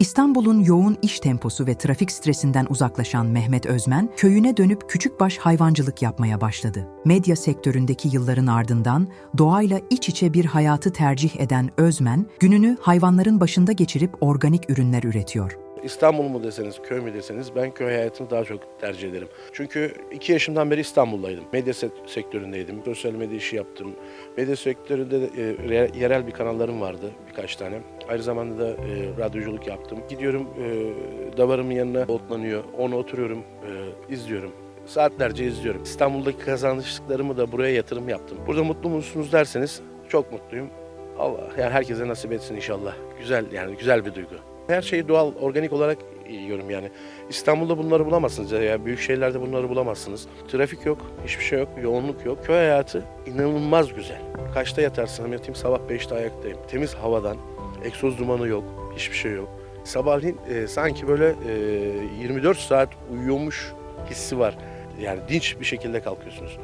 İstanbul'un yoğun iş temposu ve trafik stresinden uzaklaşan Mehmet Özmen, köyüne dönüp küçükbaş hayvancılık yapmaya başladı. Medya sektöründeki yılların ardından doğayla iç içe bir hayatı tercih eden Özmen, gününü hayvanların başında geçirip organik ürünler üretiyor. İstanbul mu deseniz, köy mü deseniz ben köy hayatını daha çok tercih ederim. Çünkü iki yaşımdan beri İstanbul'daydım. Medya se- sektöründeydim. Sosyal medya işi yaptım. Medya sektöründe de, e, re- yerel bir kanallarım vardı birkaç tane. Aynı zamanda da e, radyoculuk yaptım. Gidiyorum e, davarımın yanına otlanıyor. Onu oturuyorum, e, izliyorum. Saatlerce izliyorum. İstanbul'daki kazançlıklarımı da buraya yatırım yaptım. Burada mutlu musunuz derseniz çok mutluyum. Allah yani herkese nasip etsin inşallah. Güzel yani güzel bir duygu. Her şeyi doğal, organik olarak yiyorum yani. İstanbul'da bunları bulamazsınız ya, büyük şehirlerde bunları bulamazsınız. Trafik yok, hiçbir şey yok, yoğunluk yok. Köy hayatı inanılmaz güzel. Kaçta yatarsam yatayım sabah 5'te ayaktayım. Temiz havadan, egzoz dumanı yok, hiçbir şey yok. Sabahleyin e, sanki böyle e, 24 saat uyuyormuş hissi var. Yani dinç bir şekilde kalkıyorsunuz.